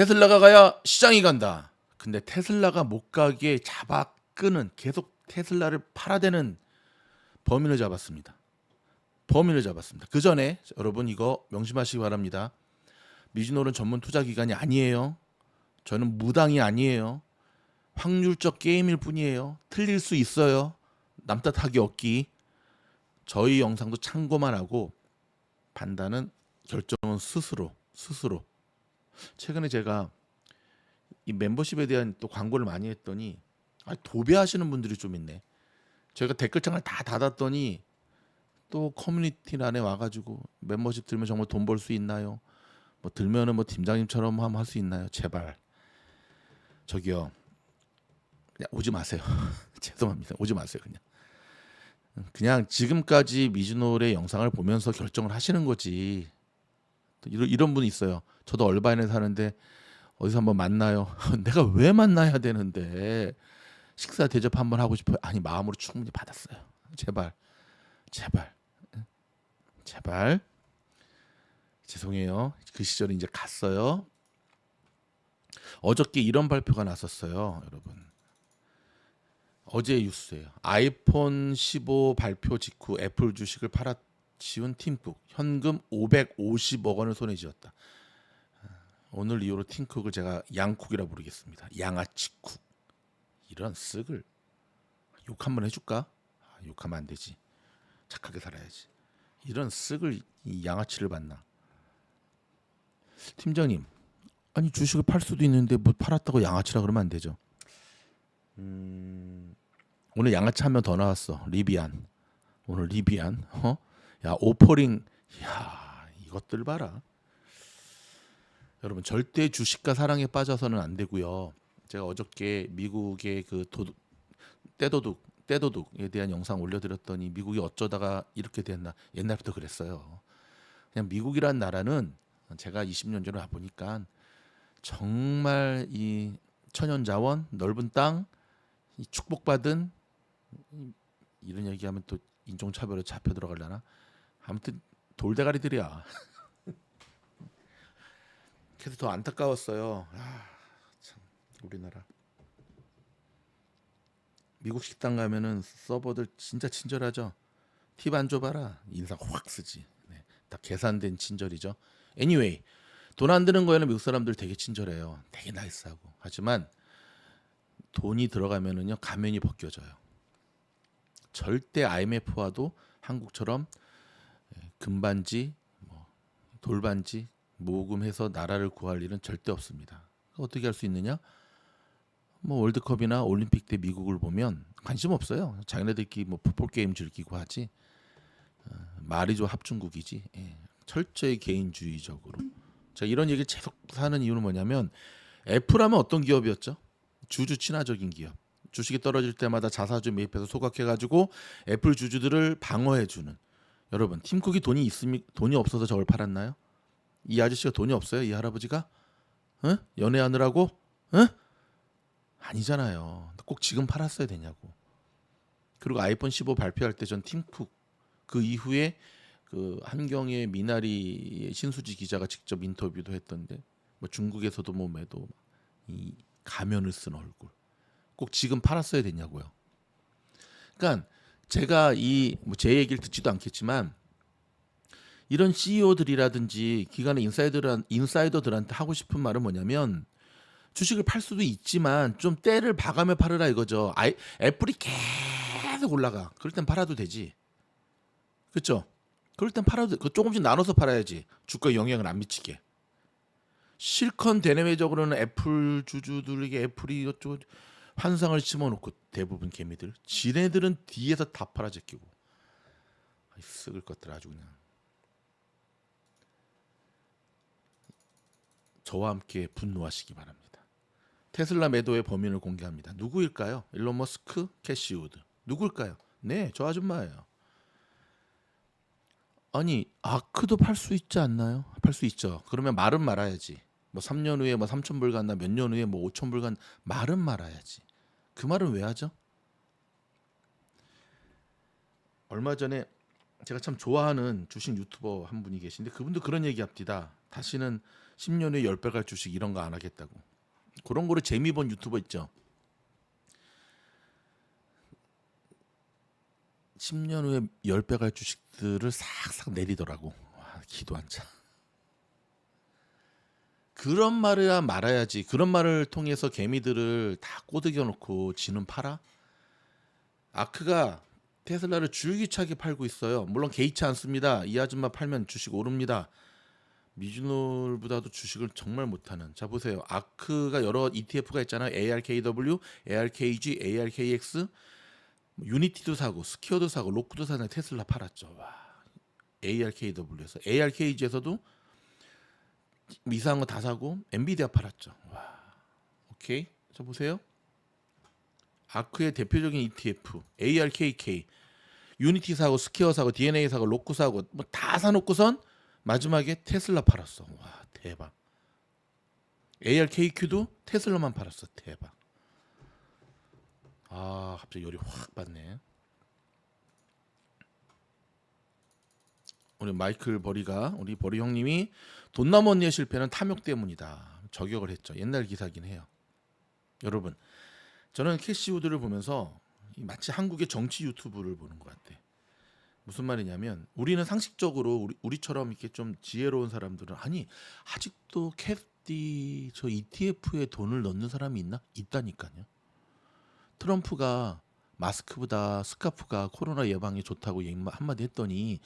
테슬라가 가야 시장이 간다. 근데 테슬라가 못 가게 잡아 끄는 계속 테슬라를 팔아대는 범인을 잡았습니다. 범인을 잡았습니다. 그 전에 여러분 이거 명심하시기 바랍니다. 미즈노는 전문 투자 기관이 아니에요. 저는 무당이 아니에요. 확률적 게임일 뿐이에요. 틀릴 수 있어요. 남 탓하기 없기. 저희 영상도 참고만 하고 판단은 결정은 스스로 스스로. 최근에 제가 이 멤버십에 대한 또 광고를 많이 했더니 아, 도배하시는 분들이 좀 있네. 저희가 댓글창을 다 닫았더니 또 커뮤니티 안에 와가지고 멤버십 들면 정말 돈 벌 수 있나요? 뭐 들면은 뭐 팀장님처럼 하면 할 수 있나요? 제발 저기요 그냥 오지 마세요. 죄송합니다. 오지 마세요 그냥. 그냥 지금까지 미즈노의 영상을 보면서 결정을 하시는 거지. 또 이런 이런 분이 있어요. 저도 얼바인에 사는데 어디서 한번 만나요. 내가 왜 만나야 되는데 식사 대접 한번 하고 싶어요. 아니 마음으로 충분히 받았어요. 제발, 제발, 응? 제발. 죄송해요. 그 시절이 이제 갔어요. 어저께 이런 발표가 났었어요, 여러분. 어제 뉴스예요. 아이폰 15 발표 직후 애플 주식을 팔아 치운 팀쿡 현금 550억 원을 손에 쥐었다. 오늘 이후로 팀쿡을 제가 양쿡이라 부르겠습니다. 양아치쿡. 이런 쓱을 욕 한번 해줄까? 아, 욕하면 안 되지. 착하게 살아야지. 이런 쓱을 이 양아치를 받나? 팀장님, 아니 주식을 팔 수도 있는데 뭐 팔았다고 양아치라 그러면 안 되죠. 음, 오늘 양아치 한 명 더 나왔어. 리비안. 오늘 리비안. 어? 야 오퍼링. 야 이것들 봐라. 여러분 절대 주식과 사랑에 빠져서는 안 되고요. 제가 어저께 미국의 그 도둑, 떼도둑 떼도둑에 대한 영상 올려드렸더니 미국이 어쩌다가 이렇게 됐나 옛날부터 그랬어요. 그냥 미국이란 나라는 제가 20년 전에 와보니까 정말 이 천연자원 넓은 땅이 축복받은 이- 이런 얘기하면 또 인종차별에 잡혀 들어가려나 아무튼 돌대가리들이야. 그래서 더 안타까웠어요. 아, 참 우리나라 미국 식당 가면은 서버들 진짜 친절하죠. 팁 안 줘봐라 인상 확 쓰지. 네, 다 계산된 친절이죠. Anyway 돈 안 드는 거에는 미국 사람들 되게 친절해요. 되게 나이스하고 하지만 돈이 들어가면은요 가면이 벗겨져요. 절대 IMF와도 한국처럼 예, 금반지, 뭐 돌반지 모금해서 나라를 구할 일은 절대 없습니다. 어떻게 할 수 있느냐? 뭐 월드컵이나 올림픽 때 미국을 보면 관심 없어요. 자기네들끼리 뭐 풋볼 게임 즐기고 하지. 어, 말이죠 합중국이지. 예, 철저히 개인주의적으로. 자 이런 얘기를 계속 하는 이유는 뭐냐면 애플하면 어떤 기업이었죠? 주주 친화적인 기업. 주식이 떨어질 때마다 자사주 매입해서 소각해가지고 애플 주주들을 방어해주는. 여러분 팀쿡이 돈이 있으면 돈이 없어서 저걸 팔았나요? 이 아저씨가 돈이 없어요? 이 할아버지가? 어? 연애하느라고? 어? 아니잖아요. 꼭 지금 팔았어야 되냐고. 그리고 아이폰 15 발표할 때 전 팀쿡 그 이후에 그 한경의 미나리 신수지 기자가 직접 인터뷰도 했던데 뭐 중국에서도 뭐 매도 이 가면을 쓴 얼굴 꼭 지금 팔았어야 됐냐고요. 그러니까 제가 이뭐제 얘기를 듣지도 않겠지만 이런 CEO들이라든지 기관의 인사이더들 인사이더들한테 하고 싶은 말은 뭐냐면 주식을 팔 수도 있지만 좀 때를 봐가며 팔으라 이거죠. 아이, 애플이 계속 올라가. 그럴 땐 팔아도 되지. 그렇죠? 그럴 땐 팔아도 그 조금씩 나눠서 팔아야지. 주가에 영향을 안 미치게. 실컷 대내외적으로는 애플 주주들에게 애플이 이것저 것 환상을 심어놓고 대부분 개미들 지네들은 뒤에서 다 팔아 제끼고 아이, 쓱을 것들 아주 그냥 저와 함께 분노하시기 바랍니다. 테슬라 매도의 범인을 공개합니다. 누구일까요? 일론 머스크, 캐시 우드. 누굴까요? 네, 저 아줌마예요. 아니 아크도 팔 수 있지 않나요? 팔 수 있죠. 그러면 말은 말아야지. 뭐 3년 후에 뭐 3천 불 간다, 몇 년 후에 뭐 5천 불 간, 말은 말아야지. 그 말은 왜 하죠? 얼마 전에 제가 참 좋아하는 주식 유튜버 한 분이 계신데 그분도 그런 얘기합니다. 다시는 10년 후에 10배 갈 주식 이런 거 안 하겠다고. 그런 거를 재미 본 유튜버 있죠. 10년 후에 10배 갈 주식들을 싹싹 내리더라고. 와, 기도 안 차. 그런 말을 말아야지. 그런 말을 통해서 개미들을 다 꼬드겨 놓고 지는 팔아? 아크가 테슬라를 줄기차게 팔고 있어요. 물론 개의치 않습니다. 이 아줌마 팔면 주식 오릅니다. 미주놀보다도 주식을 정말 못하는. 자 보세요. 아크가 여러 ETF가 있잖아요. ARKW, ARKG, ARKX, 뭐 유니티도 사고, 스퀘어도 사고, 로크도 사는 테슬라 팔았죠. 와. ARKW에서 ARKG에서도 이상한 거 다 사고 엔비디아 팔았죠. 와. 오케이. 자 보세요. 아크의 대표적인 ETF ARKK 유니티 사고 스퀘어 사고 DNA 사고 로쿠 사고 뭐 다 사놓고선 마지막에 테슬라 팔았어. 와 대박. ARKQ도 테슬라만 팔았어. 대박. 아 갑자기 열이 확 받네. 우리 마이클 버리가 우리 버리 형님이 돈남 언니의 실패는 탐욕 때문이다. 저격을 했죠. 옛날 기사긴 해요. 여러분 저는 캐시 우드를 보면서 이 마치 한국의 정치 유튜브를 보는 것 같아. 무슨 말이냐면 우리는 상식적으로 우리, 우리 처럼 이렇게 좀 지혜로운 사람들은 아니 아직도 캐디 저 ETF에 돈을 넣는 사람이 있나? 있다니까요. 트럼프가 마스크보다 스카프가 코로나 예방에 좋다고 한마디 했더니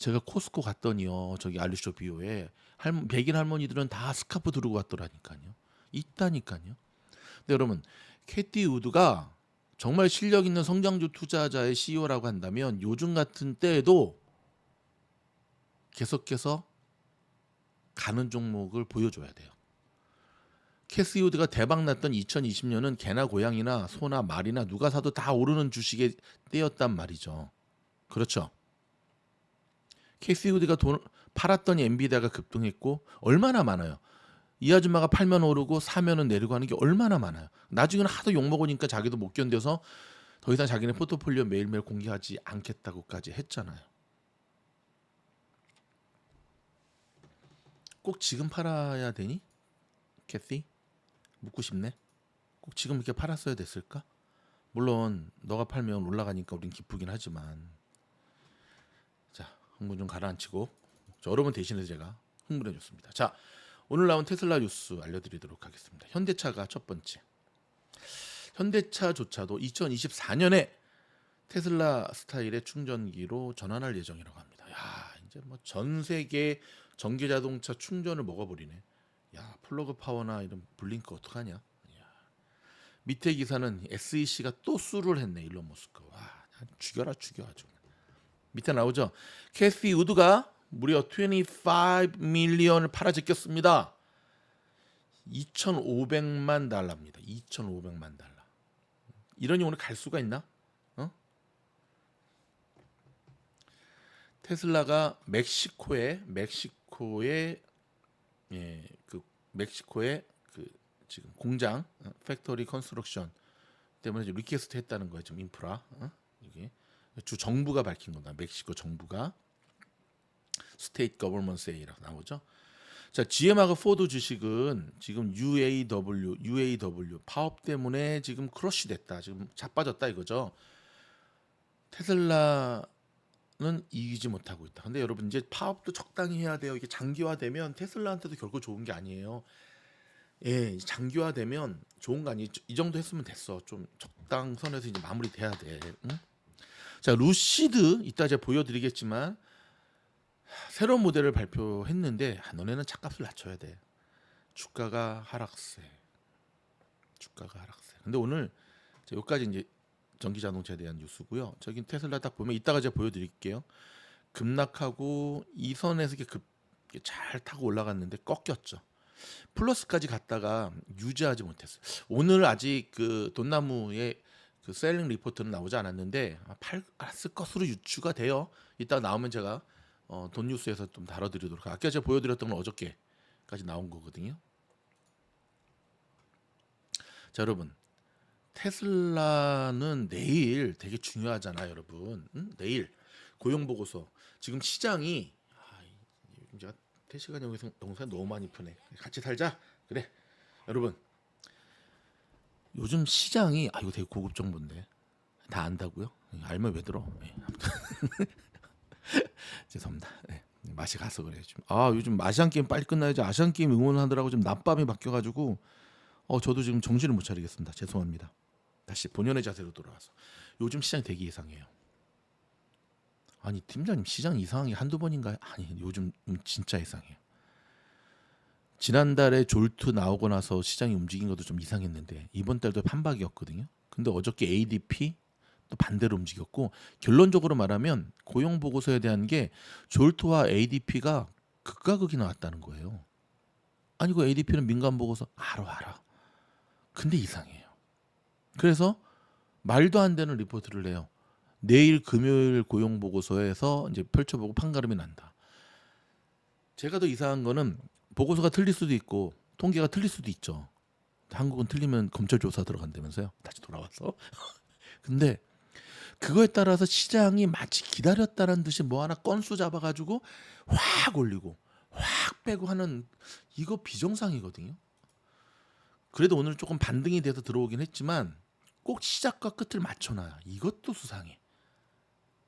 제가 코스코 갔더니요 저기 알리쇼 비오에 할, 백인 할머니들은 다 스카프 두르고 왔더라니까요. 있다니까요. 근데 여러분 캐티 우드가 정말 실력 있는 성장주 투자자의 CEO라고 한다면 요즘 같은 때에도 계속해서 가는 종목을 보여줘야 돼요. 캐시 우드가 대박 났던 2020년은 개나 고양이나 소나 말이나 누가 사도 다 오르는 주식의 때였단 말이죠. 그렇죠. 캐시 우드가 돈 팔았더니 엔비디아가 급등했고 얼마나 많아요. 이 아줌마가 팔면 오르고 사면은 내리고 하는 게 얼마나 많아요. 나중에는 하도 욕 먹으니까 자기도 못 견뎌서 더 이상 자기네 포트폴리오 매일매일 공개하지 않겠다고까지 했잖아요. 꼭 지금 팔아야 되니? 캐시? 묻고 싶네. 꼭 지금 이렇게 팔았어야 됐을까? 물론 너가 팔면 올라가니까 우린 기쁘긴 하지만 자 흥분 좀 가라앉히고 자, 여러분 대신해서 제가 흥분해 줬습니다. 자 오늘 나온 테슬라 뉴스 알려드리도록 하겠습니다. 현대차가 첫 번째. 현대차조차도 2024년에 테슬라 스타일의 충전기로 전환할 예정이라고 합니다. 야 이제 뭐 전 세계 전기 자동차 충전을 먹어버리네. 야 플러그 파워나 이런 블링크 어떡하냐? 야. 밑에 기사는 SEC가 또 수를 했네 일론 머스크. 와 죽여라 죽여 아주. 밑에 나오죠. 캐시 우드가 무려 25 밀리언을 팔아 제꼈습니다. 2,500만 달러입니다. 2,500만 달러. 이러니 오늘 갈 수가 있나? 어? 테슬라가 멕시코에 멕시코에 예, 그 멕시코에 그 지금 공장 어, 팩토리 컨스트럭션 때문에 리퀘스트 했다는 거예요. 지금 인프라 어? 주 정부가 밝힌 겁니다. 멕시코 정부가 스테이트 거버먼스에이라고 나오죠. 자, GM하고 포드 주식은 지금 UAW, UAW 파업 때문에 지금 크러쉬 됐다. 지금 자빠졌다 이거죠. 테슬라는 이기지 못하고 있다. 근데 여러분 이제 파업도 적당히 해야 돼요. 이게 장기화되면 테슬라한테도 결코 좋은 게 아니에요. 예, 장기화되면 좋은 거 아니. 이 정도 했으면 됐어. 좀 적당선에서 이제 마무리돼야 돼. 응? 자, 루시드 이따 제가 보여드리겠지만 새로운 모델을 발표했는데 아, 너네는 차값을 낮춰야 돼. 주가가 하락세. 주가가 하락세. 근데 오늘 자, 여기까지 이제 전기 자동차에 대한 뉴스고요. 저기 테슬라 딱 보면 이따가 제가 보여드릴게요. 급락하고 이 선에서 이렇게 급, 잘 타고 올라갔는데 꺾였죠. 플러스까지 갔다가 유지하지 못했어요. 오늘 아직 그 돈나무의 그 셀링 리포트는 나오지 않았는데 아, 팔았을 것으로 유추가 돼요. 이따 나오면 제가 어, 돈 뉴스에서 좀 다뤄드리도록 할게요. 아까 제가 보여드렸던 건 어저께까지 나온 거거든요. 자 여러분 테슬라는 내일 되게 중요하잖아요, 여러분. 응? 내일 고용 보고서 지금 시장이 아, 이- 제가 태시간 영상 너무 많이 푸네. 같이 살자. 그래. 여러분. 요즘 시장이 아 이거 되게 고급 정보인데 다 안다고요? 알면 왜 들어? 예, 죄송합니다. 예, 맛이 가서 그래 좀. 아 요즘 아시안 게임 빨리 끝나야지 아시안 게임 응원하느라고 좀 낮밤이 바뀌어가지고 어 저도 지금 정신을 못 차리겠습니다. 죄송합니다. 다시 본연의 자세로 돌아와서 요즘 시장이 되게 이상해요. 아니 팀장님 시장 이상한 게 한두 번인가요? 아니 요즘 진짜 이상해요. 지난달에 졸트 나오고 나서 시장이 움직인 것도 좀 이상했는데 이번 달도 판박이었거든요. 근데 어저께 ADP 또 반대로 움직였고 결론적으로 말하면 고용 보고서에 대한 게 졸트와 ADP가 극과 극이 나왔다는 거예요. 아니 그 ADP는 민간 보고서 알아 알아. 근데 이상해요. 그래서 말도 안 되는 리포트를 내요. 내일 금요일 고용 보고서에서 이제 펼쳐보고 판가름이 난다. 제가 더 이상한 거는 보고서가 틀릴 수도 있고 통계가 틀릴 수도 있죠. 한국은 틀리면 검찰 조사 들어간다면서요. 다시 돌아와서. 근데 그거에 따라서 시장이 마치 기다렸다는 듯이 뭐 하나 건수 잡아가지고 확 올리고 확 빼고 하는 이거 비정상이거든요. 그래도 오늘 조금 반등이 돼서 들어오긴 했지만 꼭 시작과 끝을 맞춰놔요. 이것도 수상해.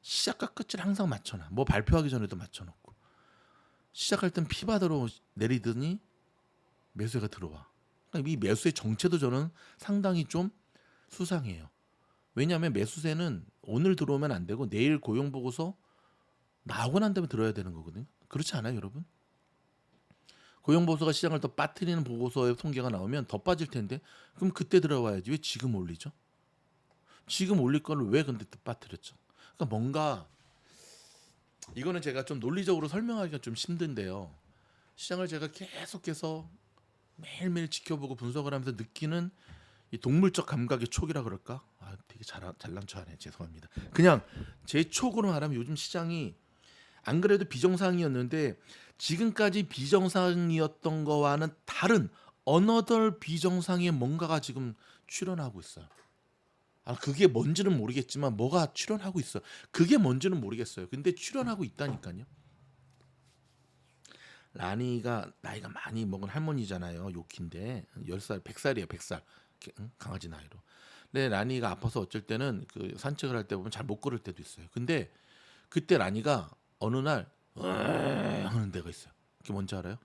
시작과 끝을 항상 맞춰놔. 뭐 발표하기 전에도 맞춰놓고 시작할 땐 피바다로 내리더니 매수가 들어와. 그러니까 이 매수의 정체도 저는 상당히 좀 수상해요. 왜냐하면 매수세는 오늘 들어오면 안 되고 내일 고용 보고서 나오고 난 다음에 들어야 되는 거거든요. 그렇지 않아요, 여러분? 고용 보고서가 시장을 더 빠뜨리는 보고서의 통계가 나오면 더 빠질 텐데 그럼 그때 들어와야지 왜 지금 올리죠? 지금 올릴 거를 왜 근데 또 빠뜨렸죠? 그러니까 뭔가 이거는 제가 좀 논리적으로 설명하기가 좀 힘든데요. 시장을 제가 계속해서 매일매일 지켜보고 분석을 하면서 느끼는 이 동물적 감각의 촉이라 그럴까? 아, 되게 잘 잘난 척하네. 죄송합니다. 그냥 제 촉으로 말하면 요즘 시장이 안 그래도 비정상이었는데 지금까지 비정상이었던 거와는 다른 어너덜 비정상의 뭔가가 지금 출현하고 있어요. 아 그게 뭔지는 모르겠지만 뭐가 출현하고 있어. 그게 뭔지는 모르겠어요. 근데 출현하고 있다니까요. 라니가 나이가 많이 먹은 할머니잖아요. 요키인데 10살, 100살이에요. 100살. 강아지 나이로. 근데 라니가 아파서 어쩔 때는 그 산책을 할 때 보면 잘 못 걸을 때도 있어요. 근데 그때 라니가 어느 날 하는 데가 있어요. 그게 뭔지 알아요?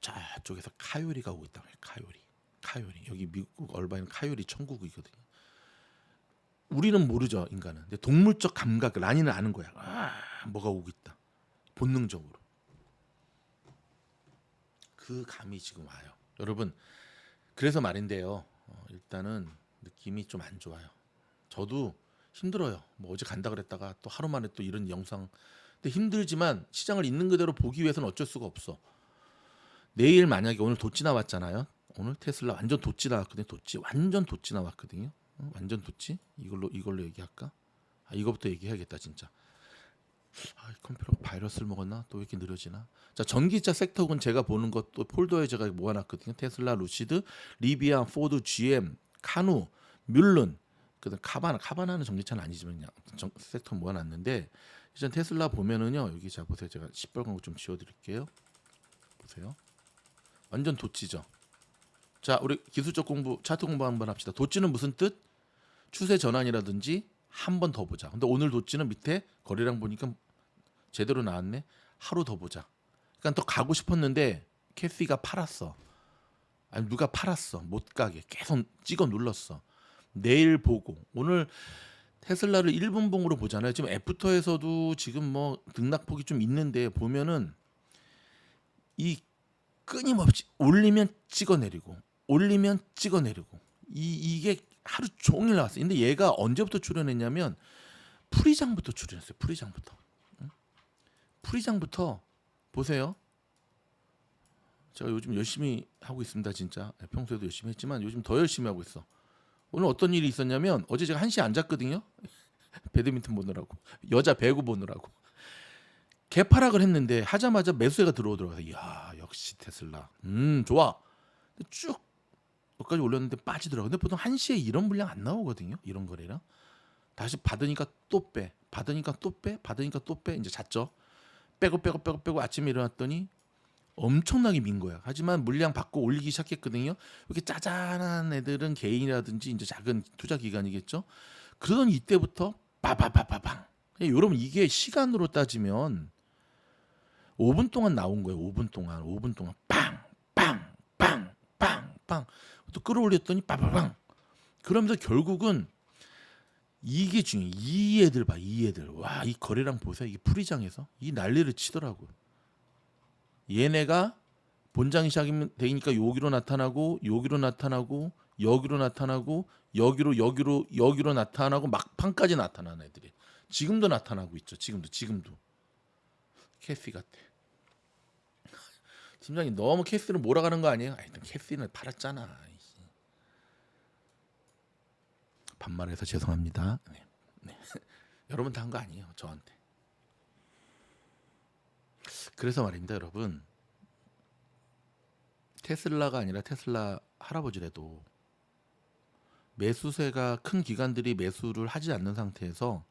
저쪽에서 카요리가 오고 있다. 카요리. 카요리. 여기 미국 얼바인 카요리 천국이거든요. 우리는 모르죠 인간은. 근데 동물적 감각 라니는 아는 거야. 아, 뭐가 오고 있다. 본능적으로. 그 감이 지금 와요. 여러분 그래서 말인데요. 어, 일단은 느낌이 좀 안 좋아요. 저도 힘들어요. 뭐 어제 간다 그랬다가 또 하루 만에 또 이런 영상. 근데 힘들지만 시장을 있는 그대로 보기 위해서는 어쩔 수가 없어. 내일 만약에 오늘 도치 나왔잖아요. 오늘 테슬라 완전 도치 나왔거든요. 도치 완전 도치 나왔거든요. 어? 완전 도치 이걸로 이걸로 얘기할까? 아, 이거부터 얘기해야겠다 진짜. 아, 컴퓨터 바이러스를 먹었나? 또 왜 이렇게 느려지나? 자, 전기차 섹터군 제가 보는 것도 폴더에 제가 모아놨거든요. 테슬라, 루시드, 리비아, 포드, GM, 카누, 뮬른, 그다음 카바나, 카바나는 전기차는 아니지만 그냥 정, 섹터 모아놨는데 일단 테슬라 보면은요 여기 자 보세요. 제가 시뻘건 거좀 지워드릴게요. 보세요. 완전 도치죠. 자, 우리 기술적 공부, 차트 공부 한번 합시다. 도치는 무슨 뜻? 추세 전환이라든지 한 번 더 보자. 근데 오늘 도치는 밑에 거래량 보니까 제대로 나왔네. 하루 더 보자. 그러니까 또 가고 싶었는데 캐시가 팔았어. 아니 누가 팔았어. 못 가게 계속 찍어 눌렀어. 내일 보고 오늘 테슬라를 1분 봉으로 보잖아요. 지금 애프터에서도 지금 뭐 등락폭이 좀 있는데 보면은 이 끊임없이 올리면 찍어내리고 올리면 찍어내리고 이 이게 하루 종일 나왔어요. 근데 얘가 언제부터 출연했냐면 프리장부터 출연했어요. 프리장부터. 응? 프리장부터 보세요. 제가 요즘 열심히 하고 있습니다. 진짜 네, 평소에도 열심히 했지만 요즘 더 열심히 하고 있어. 오늘 어떤 일이 있었냐면 어제 제가 1시에 안 잤거든요. 배드민턴 보느라고 여자 배구 보느라고 개파락을 했는데 하자마자 매수세가 들어오더라고요. 이야 역시 테슬라. 음 좋아. 쭉 여기까지 올렸는데 빠지더라고요. 근데 보통 1시에 이런 물량 안 나오거든요. 이런 거래랑. 다시 받으니까 또 빼. 받으니까 또 빼. 받으니까 또 빼. 이제 잤죠. 빼고 빼고 빼고 빼고 아침에 일어났더니 엄청나게 민 거야. 하지만 물량 받고 올리기 시작했거든요. 이렇게 짜잘한 애들은 개인이라든지 이제 작은 투자 기관이겠죠. 그러던 이때부터 빠바바바방. 여러분 이게 시간으로 따지면 5분 동안 나온 거예요. 5분 동안, 5분 동안 빵, 빵, 빵, 빵, 빵. 또 끌어올렸더니 빠바방. 그러면서 결국은 이게 중요해. 이 애들 봐, 이 애들. 와, 이 거래량 보세요. 이게 풀이장에서 이 난리를 치더라고요. 얘네가 본장이 시작이면 되니까 여기로 나타나고 여기로 나타나고 여기로 나타나고 여기로 여기로 여기로 나타나고 막판까지 나타나는 애들이 지금도 나타나고 있죠. 지금도 지금도 캐시 같아. 팀장님 너무 캐시를 몰아가는 거 아니에요? 아, 일단 캐시는 팔았잖아. 아이씨. 반말해서 죄송합니다. 네. 네. 여러분 다 한 거 아니에요. 저한테. 그래서 말입니다, 여러분. 테슬라가 아니라 테슬라 할아버지라도 매수세가 큰 기관들이 매수를 하지 않는 상태에서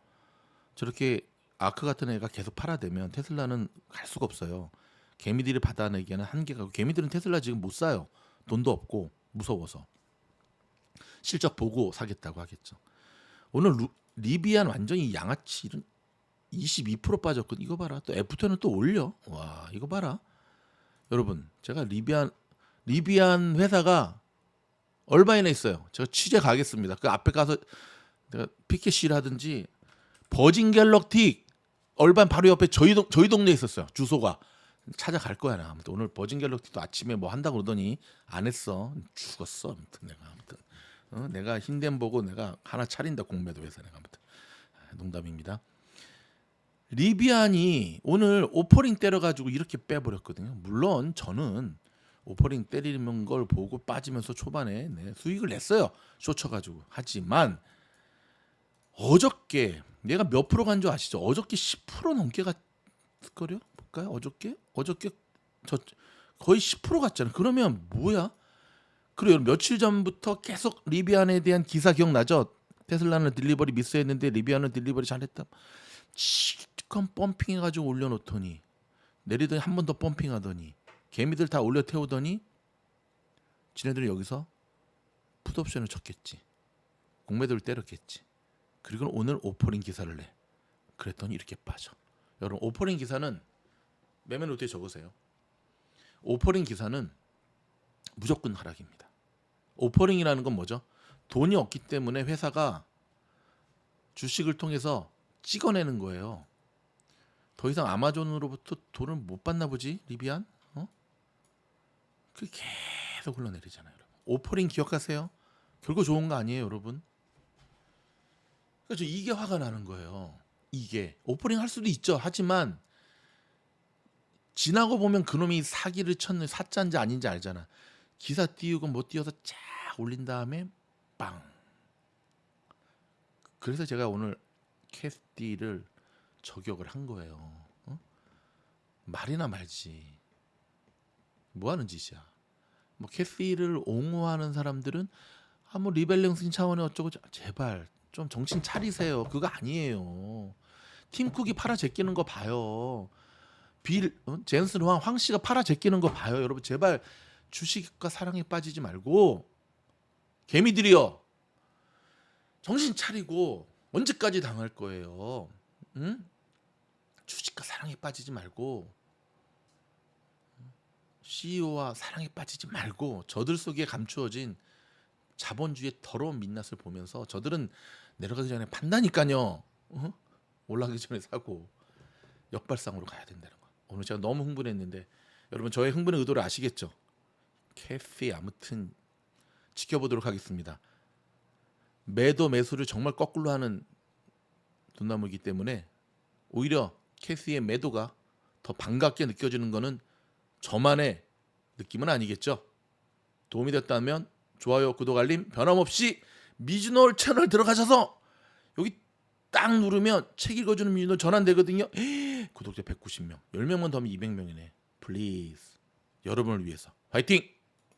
저렇게 아크 같은 애가 계속 팔아대면 테슬라는 갈 수가 없어요. 개미들이 받아내기에는 한계가 개미들은 테슬라 지금 못 사요. 돈도 없고 무서워서 실적 보고 사겠다고 하겠죠. 오늘 루, 리비안 완전히 양아치 이런 22% 빠졌거든. 이거 봐라. 또 F10은 또 올려. 와, 이거 봐라. 여러분, 제가 리비안 리비안 회사가 얼마이나 있어요. 제가 취재 가겠습니다. 그 앞에 가서 내가 피켓이라든지 버진 갤럭틱 얼반 바로 옆에 저희 동 저희 동네에 있었어요. 주소가 찾아갈 거야 나. 아무튼 오늘 버진 갤럭틱도 아침에 뭐 한다고 그러더니 안 했어. 죽었어. 아무튼 내가 아무튼 어? 내가 흰덴 보고 내가 하나 차린다 공매도 회사 내가 아무튼 아, 농담입니다. 리비안이 오늘 오퍼링 때려가지고 이렇게 빼버렸거든요. 물론 저는 오퍼링 때리는 걸 보고 빠지면서 초반에 네, 수익을 냈어요. 쇼쳐가지고 하지만 어저께 내가 몇 프로 간 줄 아시죠? 어저께 10% 넘게 갔을걸요? 볼까요? 어저께? 어저께 저 거의 10% 갔잖아요. 그러면 뭐야? 그리고 며칠 전부터 계속 리비안에 대한 기사 기억나죠? 테슬라는 딜리버리 미스했는데 리비안은 딜리버리 잘했다. 시컷 펌핑해가지고 올려놓더니 내리더니 한 번 더 펌핑하더니 개미들 다 올려 태우더니 지네들은 여기서 풋옵션을 쳤겠지. 공매도를 때렸겠지. 그리고 오늘 오퍼링 기사를 내. 그랬더니 이렇게 빠져. 여러분 오퍼링 기사는 매매 노트에 적으세요. 오퍼링 기사는 무조건 하락입니다. 오퍼링이라는 건 뭐죠? 돈이 없기 때문에 회사가 주식을 통해서 찍어내는 거예요. 더 이상 아마존으로부터 돈을 못 받나 보지 리비안? 어? 그 계속 흘러내리잖아요. 여러분. 오퍼링 기억하세요? 결국 좋은 거 아니에요, 여러분? 그래서 이게 화가 나는 거예요. 이게 오퍼링 할 수도 있죠. 하지만 지나고 보면 그놈이 사기를 쳤는 사짠지 아닌지 알잖아. 기사 띄우고 못 띄워서 쫙 올린 다음에 빵. 그래서 제가 오늘 캐스디를 저격을 한 거예요. 어? 말이나 말지. 뭐 하는 짓이야. 뭐 캐시를 옹호하는 사람들은 아뭐 리밸런싱 차원의 어쩌고 저- 제발 좀 정신 차리세요. 그거 아니에요. 팀쿡이 팔아 제끼는 거 봐요. 빌 어? 젠슨 황, 황 씨가 팔아 제끼는 거 봐요. 여러분 제발 주식과 사랑에 빠지지 말고 개미들이요. 정신 차리고 언제까지 당할 거예요. 응? 주식과 사랑에 빠지지 말고 CEO와 사랑에 빠지지 말고 저들 속에 감추어진 자본주의의 더러운 민낯을 보면서 저들은 내려가기 전에 판다니까요. 어? 올라가기 전에 사고 역발상으로 가야 된다는 거. 오늘 제가 너무 흥분했는데 여러분 저의 흥분의 의도를 아시겠죠? 캐피 아무튼 지켜보도록 하겠습니다. 매도 매수를 정말 거꾸로 하는 돈나무이기 때문에 오히려 캐시의 매도가 더 반갑게 느껴지는 거는 저만의 느낌은 아니겠죠. 도움이 됐다면 좋아요, 구독, 알림 변함없이 미즈놀 채널 들어가셔서 여기 딱 누르면 책 읽어주는 미즈놀 전환되거든요. 구독자 190명, 10명만 더 하면 200명이네. 플리즈 여러분을 위해서 화이팅!